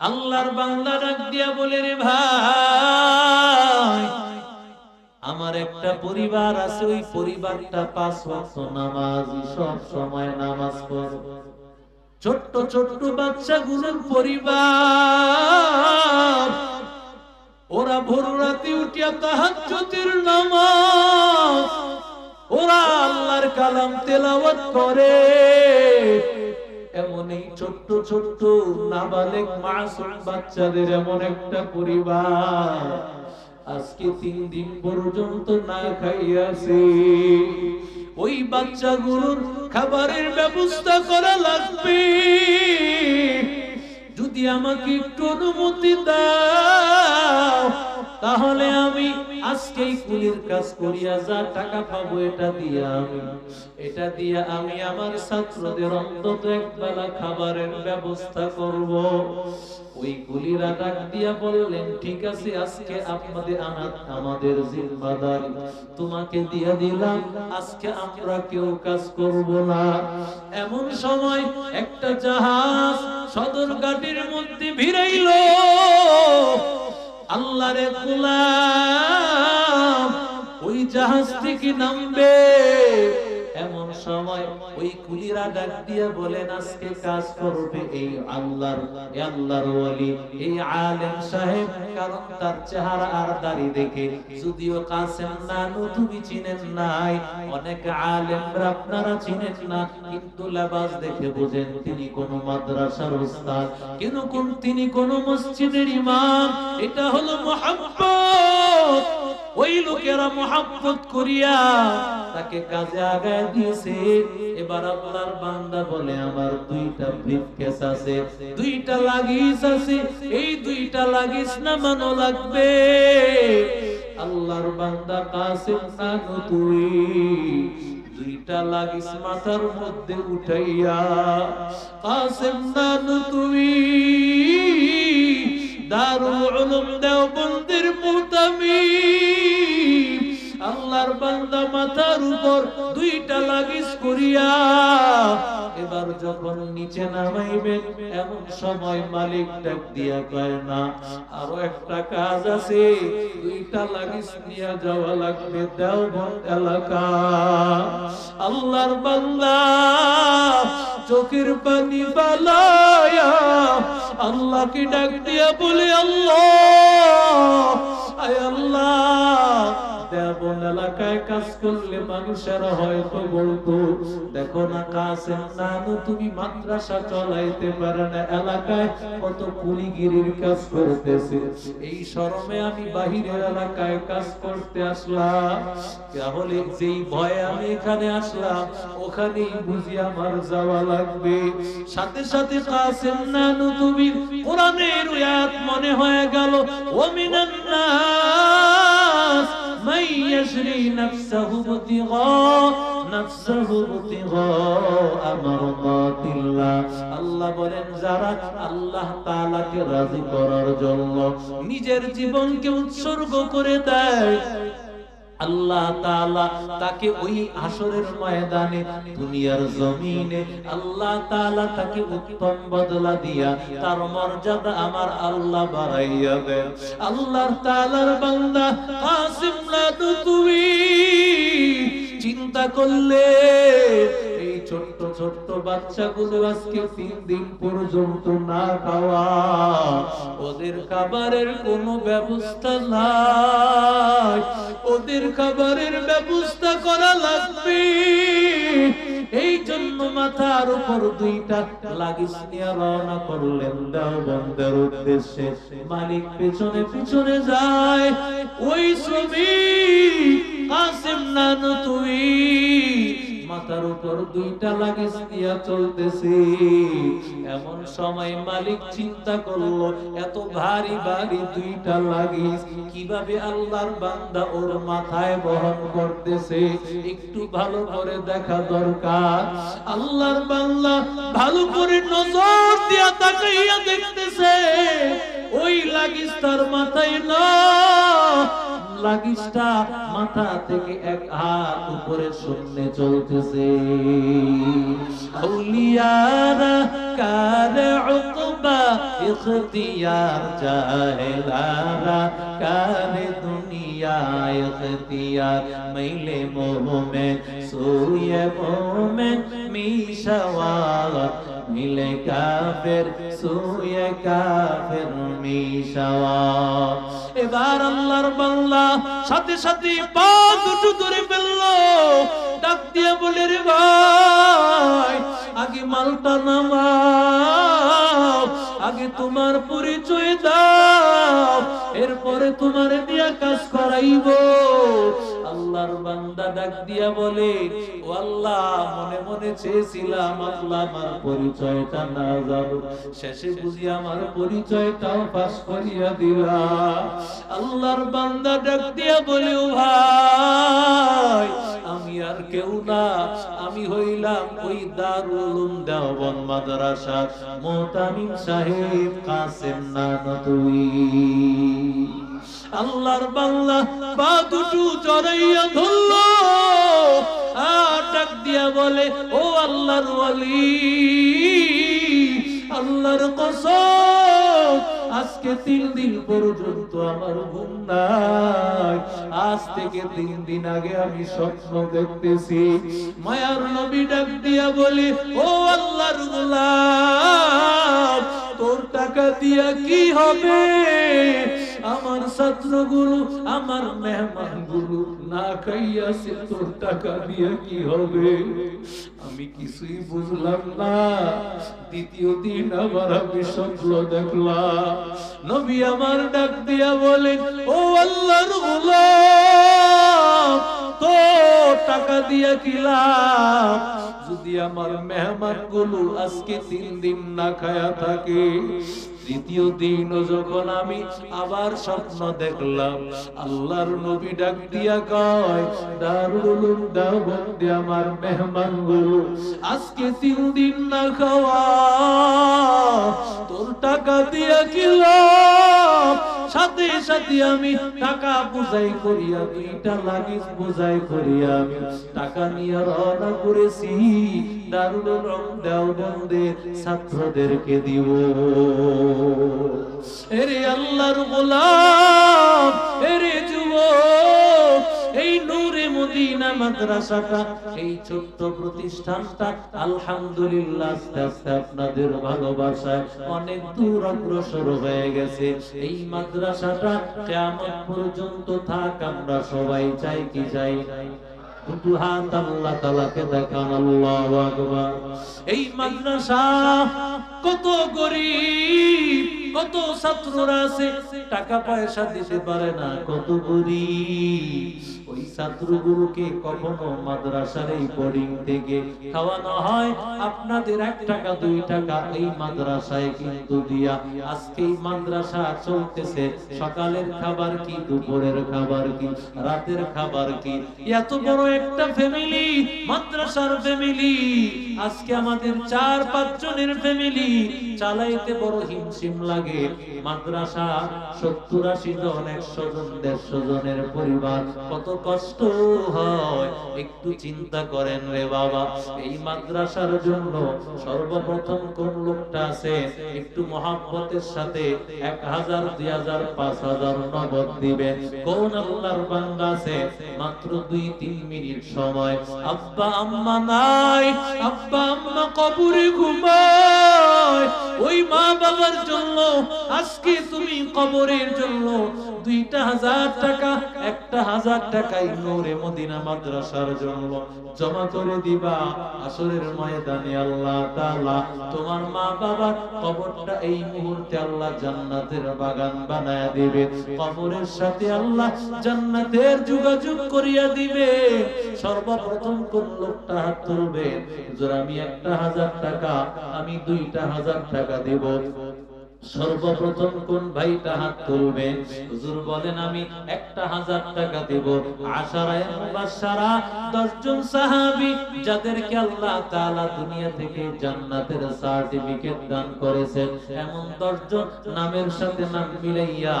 আল্লাহর বাংলা ডাক দিয়া বলে, রে ভাই, আমার একটা পরিবার আছে, ওই পরিবারটা পাঁচ ওয়াক্ত নামাজ, সব সময় নামাজ পড়ে। ছোট্ট ছোট্ট বাচ্চা বাচ্চাগুলোর পরিবার, ওরা ভোর রাতে উঠিয়া তাহার তাহাজ্জুদের নামাজ, ওরা আল্লাহর কালাম তেলাওয়াত করে। এমন এই ছোট্ট ছোট্ট নাবালেক মাসুম বাচ্চাদের এমন একটা পরিবার। আজকে তিন দিন পর্যন্ত না খাইয়াছে ওই বাচ্চাগুলোর খাবারের ব্যবস্থা করা লাগবে। যদি আমাকে একটু অনুমতি দাও তাহলে আমি আজকেই কুলির কাজ করিয়া যা টাকা পাবো এটা দিয়ে আমি, এটা দিয়ে আমি আমার ছাত্রদের অন্তত একবেলা খাবারের ব্যবস্থা করব। ওই কুলিরা ডাক দিয়া বললেন, ঠিক আছে, আজকে আপনাদের আনাত, আমাদের জিম্মাদারি, তোমাকে দিয়ে দিলাম, আজকে আমরা কেউ কাজ করব না। এমন সময় একটা জাহাজ সদর ঘাটের মধ্যে ভিড়াইল। আল্লাহরে গোলাম ওই জাহাজ থেকে নামবে? সময় ওই কুলিরা ডাক দিয়ে বলেন, আজকে কাজ করবে এই আল্লাহর এই আল্লাহর ওলি এই আলেম সাহেব। কারণ তার চেহারা আর দাড়ি দেখে যদিও কাসেম নানু তুমি চিনেন নাই, অনেক আলেমরা আপনারা চিনেন না, কিন্তু লেবাস দেখে বুঝেন তিনি কোন মাদ্রাসার উস্তাদ কেন কোন তিনি কোন মসজিদের ইমাম, এটা হলো মোহাম্মত ওই লোকেরা মোহাম্মত করিয়া তাকে কাজে আগায় দিয়েছে। এবার আপনার বান্দা বলে, আমার দুইটা ব্রিফকেস আছে, দুইটা লাগিস আছে, এই দুইটা লাগিস নামানো লাগবে। আল্লাহর বান্দা কাসিম নানু তুই দুইটা লাগিস মাথার মধ্যে উঠাইয়া কাসিম নানু তুই দারুল উলুম দেওবন্দের মুতামি আল্লাহর বান্দা মাথার উপর দুইটা লাগিস করিয়া, এবার যখন নিচে নামাইবেন এমন সময় মালিক ডাক দিয়া কয়, না, আরও একটা কাজ আছে, দুইটা লাগিস নিয়ে যাওয়া লাগবে দেওবন্দ এলাকা। আল্লাহর বান্দা চোখের পানি বালায়া আল্লাহকে ডাক দিয়া বলে, আল্লাহ এলাকায় কাজ করলে মানুষেরা হয়তো বলতো, দেখো না কাসেম নানু তুমি মাদ্রাসা চলাইতে পারে না, এলাকায় কত কুলিগিরির কাজ করতেছে। এই শরমে আমি বাহিরের এলাকায় কাজ করতে আসলাম। তাহলে যেই ভয়ে আমি এখানে আসলাম, ওখানেই বুঝি আমার যাওয়া লাগবে। সাথে সাথে কাসেম নানু তুমি কোরআনের আয়াত মনে হয়ে গেল ও মিনান নাস من يشري نفسه ابتغاء نفسه ابتغاء مرضات الله আল্লাহ বলেন যারা আল্লাহ তাআলাকে রাজি করার জন্য নিজের জীবনকে উৎসর্গ করে দেয় আল্লাহ তাআলা তাকে ওই আসরের ময়দানে দুনিয়ার জমিনে আল্লাহ তাআলা তাকে উত্তম বদলা দিয়া তার মর্যাদা আমার আল্লাহ বাড়াইয়া দেন। আল্লাহ তাআলার বান্দা কাসিম না তুমি চিন্তা করলে ছোট্ট ছোট্ট বাচ্চাগুলো আজকে তিন দিন পর্যন্ত না খাওয়া। ওদের খাবারের কোনো ব্যবস্থা নাই। ওদের খাবারের ব্যবস্থা করা লাগবে। এই জন্য মাথার উপর দুইটা লাগিস নিয়ে রওনা করলেন দেওবন্দের উদ্দেশ্যে। মালিক পেছনে পিছনে যায়। ওই শ্রমিক কাসিম নানু, তুই উপর দুইটা লাগিস দিয়া চলতেছে। এমন সময় মালিক চিন্তা করল, এত ভারী ভারী দুইটা লাগিস, কীভাবে আল্লাহর বান্দা ওর মাথায় বহন করতেছে? একটু ভালো করে দেখা দরকার। আল্লাহর বান্দা ভালো করে নজর দিয়া তাকাইয়া দেখতেছে। ওই লাগিস তার মাথায় না লাগিসটা মাথা থেকে এক হাত উপরে শূন্য চলতেছে। আউলিয়ারা কার উকবা ইখতিয়ার জাহেলারা কার দুনিয়া ইখতিয়ার মাইলে মোমেন, সুয়ে মোমেন মিশাওয়ার মিলে কাফের সুয়ে কাফের মিশাওয়ার এবার আল্লাহর বাংলা সাথে সাথে পা দুটো ধরে ফেলল। ডাক দিয়ে বলে, রে ভাই, আগে মালটা নামাও, আগে তোমার পরিচয় দাও, এরপরে তোমার দিয়া কাজ করাইব। ডাক দিয়া বলে, ও আল্লাহ, মনে মনে চেয়েছিলাম আল্লাহ আমার পরিচয়টা না যাব শেষে বুঝি আমার পরিচয়টাও পাস করিয়া দিলা আল্লাহর বান্দা ডাক দিয়া বলে, ও ভাই, আমি আর কেউ না। আমি হইলাম ওই দারুল দেওবন মাদ্রাসা মোতামিম সাহেব কাসেম নানতুই। আল্লাহর বাংলা পা দুটু জড়াইয়া ধরল। ডাক দিয়া বলে, ও আল্লাহর ওয়ালি, আল্লাহর কসম, আজকে তিন দিন পর্যন্ত আমার ঘুম নাই। আজ থেকে তিন দিন আগে আমি স্বপ্ন দেখতেছি। মায়ার নবী ডাক দিয়া বলে, ও আল্লাহর গোলাম, তোর টাকা দিয়া কি হবে? আমার ছাত্রগুলো আমার মেহমান মেহমানগুলো না খাইয়াছে তোর টাকা দিয়া কি হবে? আমি কিছুই বুঝলাম না। দ্বিতীয় দিন আবার আমি স্বপ্ন দেখলাম। নবী আমার ডাক দিয়া বলেন, ও আল্লাহর গোলাম তো টাকা দিয়া কিলাম যদি আমার মেহমানগুলো আজকে তিন দিন না খায়া থাকে তৃতীয় দিন যখন আমি আবার স্বপ্ন দেখলাম, আল্লাহর নবী ডাক দিয়া কয়, দারুল উলুম দেওবন্দে আমার মেহমানগুলো আজকে তিন দিন না খাওয়া, তোর টাকা দিয়া কিলাম সাথে সাথে আমি টাকা বুঝাই করিয়া, দুইটা লাগিস বুঝাই করিয়া আমি টাকা নিয়ে রওনা করেছি। দারুল রং দেওবন্দের ছাত্রদেরকে দিব। এরে আল্লাহর গোলাম, এরে যুবক, এই নূরে মদিনা মাদ্রাসাটা, এই ছোট্ট প্রতিষ্ঠানটা, আলহামদুলিল্লাহ আস্তে আপনাদের ভালোবাসায় অনেক দূর অগ্রসর হয়ে গেছে। এই মাদ্রাসাটা কেমন পর্যন্ত থাক, আমরা সবাই চাই কি চাই আল্লাহ তালাকে দেখান, আল্লাহ আকবার। এই মাদ্রাসা কত গরিব, কত ছাত্ররা আছে, টাকা পয়সা দিতে পারে না, কত গরিব। কখনো মাদ্রাসার এই বোর্ডিং থেকে খাওয়ানো হয়। আপনাদের এক টাকা, দুই টাকা এই মাদ্রাসায় কিন্তু দিয়া আজকে এই মাদ্রাসা চলতেছে। সকালের খাবার কি, দুপুরের খাবার কি, রাতের খাবার কি? এত বড় একটা ফ্যামিলি মাদ্রাসার ফ্যামিলি আজকে আমাদের চার, পাঁচ জনের ফ্যামিলি চালাইতে বড় হিমশিম লাগে। মাদ্রাসা সত্তর আশি জন, একশো জন, দেড়শো জনের পরিবার। কত কষ্ট হয়। একটু চিন্তা করেন রে বাবা, এই মাদ্রাসার জন্য সর্বপ্রথম কোন লোকটা আছে? একটু মহাব্বতের সাথে এক হাজার, দুই হাজার, পাঁচ হাজার নগদ দিবে কোন আল্লাহর বান্দা আছে? মাত্র দুই, তিন মিনিট সময়। আব্বা, আম্মা নাই। আব্বা, আম্মা কবরে ঘুমায়। ওই মা বাবার জন্য, আজকে তুমি কবরের জন্য দুইটা হাজার টাকা, একটা হাজার টাকাই মদিনা মাদ্রাসার জন্য জমা করে দিবা আসরের ময়দানে আল্লাহ তাআলা। তোমার মা কবরটা এই মুহূর্তে আল্লাহ জান্নাতের বাগান দিবে। কবরের সাথে আল্লাহ জান্নাতের যোগাযোগ করিয়া দিবে। সর্বপ্রথম কোন লোকটা হাত তুলবে? আমি একটা হাজার টাকা, আমি দুইটা হাজার টাকা দেব। সর্বপ্রথম কোন ভাইটা হাত তুলবে? হুজুর বলেন, আমি একটা হাজার টাকা দেব। আশারায় মুবাশশারা দশজন সাহাবী যাদেরকে আল্লাহ তাআলা দুনিয়া থেকে জান্নাতের সার্টিফিকেট দান করেছেন, এমন দশজন নামের সাথে নাম মিলাইয়া